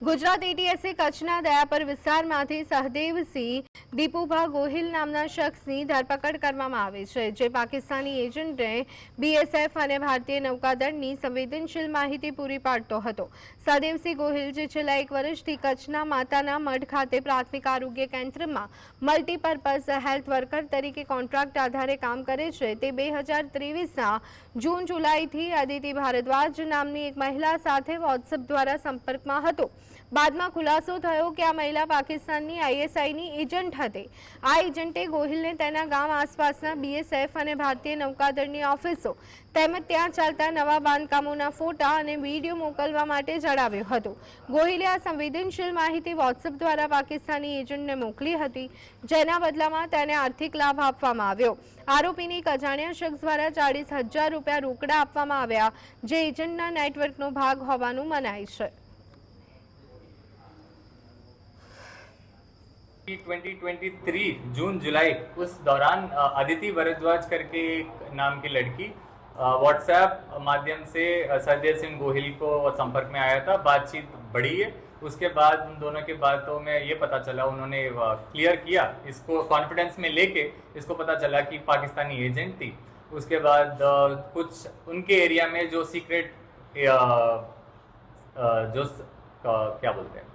ગુજરાત એટીએસે કચ્છના દયાપર વિસ્તારમાંથી સહદેવસિંહ દીપુભા ગોહિલ નામના શખ્સની ધરપકડ કરવામાં આવી છે, જે પાકિસ્તાની એજન્ટને બીએસએફ અને ભારતીય નૌકાદળની સંવેદનશીલ માહિતી પૂરી પાડતો હતો. સહદેવસિંહ ગોહિલ, જે છેલ્લા એક વર્ષથી કચ્છના માતાના મઢ ખાતે પ્રાથમિક આરોગ્ય કેન્દ્રમાં મલ્ટીપર્પઝ હેલ્થ વર્કર તરીકે કોન્ટ્રાક્ટ આધારે કામ કરે છે, તે બે હજાર ત્રેવીસના જૂન જુલાઈથી અદિતિ ભારદ્વાજ નામની એક મહિલા સાથે વોટ્સએપ દ્વારા સંપર્કમાં હતો. બાદમાં ખુલાસો થયો કે આ મહિલા પાકિસ્તાનની આઈએસઆઈની એજન્ટ હતી. આ એજન્ટે ગોહિલને તેના ગામ આસપાસના બીએસએફ અને ભારતીય નૌકાદળની ઓફિસો તેમજ ત્યાં ચાલતા નવા બાંધકામોના ફોટા અને વીડિયો મોકલવા માટે જણાવ્યું હતું. ગોહિલે આ સંવેદનશીલ માહિતી વોટ્સએપ દ્વારા પાકિસ્તાની એજન્ટને મોકલી હતી, જેના બદલામાં તેને આર્થિક લાભ આપવામાં આવ્યો. આરોપીને એક અજાણ્યા શખ્સ દ્વારા ચાળીસ હજાર રૂપિયા રોકડા આપવામાં આવ્યા, જે એજન્ટના નેટવર્કનો ભાગ હોવાનું મનાય છે. 2023 जून जुलाई उस दौरान अदिति भरद्वाज करके एक नाम की लड़की व्हाट्सएप माध्यम से सरदेव सिंह गोहिल को संपर्क में आया था। बातचीत बढ़ी है। उसके बाद उन दोनों के बातों में ये पता चला, उन्होंने क्लियर किया। इसको कॉन्फिडेंस में लेके इसको पता चला कि पाकिस्तानी एजेंट थी। उसके बाद कुछ उनके एरिया में जो सीक्रेट जो क्या बोलते हैं?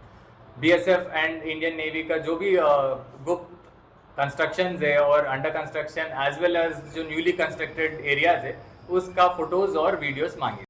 बीएसएफ एंड इंडियन नेवी का जो भी अ, गुप्त कंस्ट्रक्शन है और under construction as well as जो न्यूली कंस्ट्रक्टेड एरियाज़ है उसका फ़ोटोज़ और वीडियोज़ मांगे।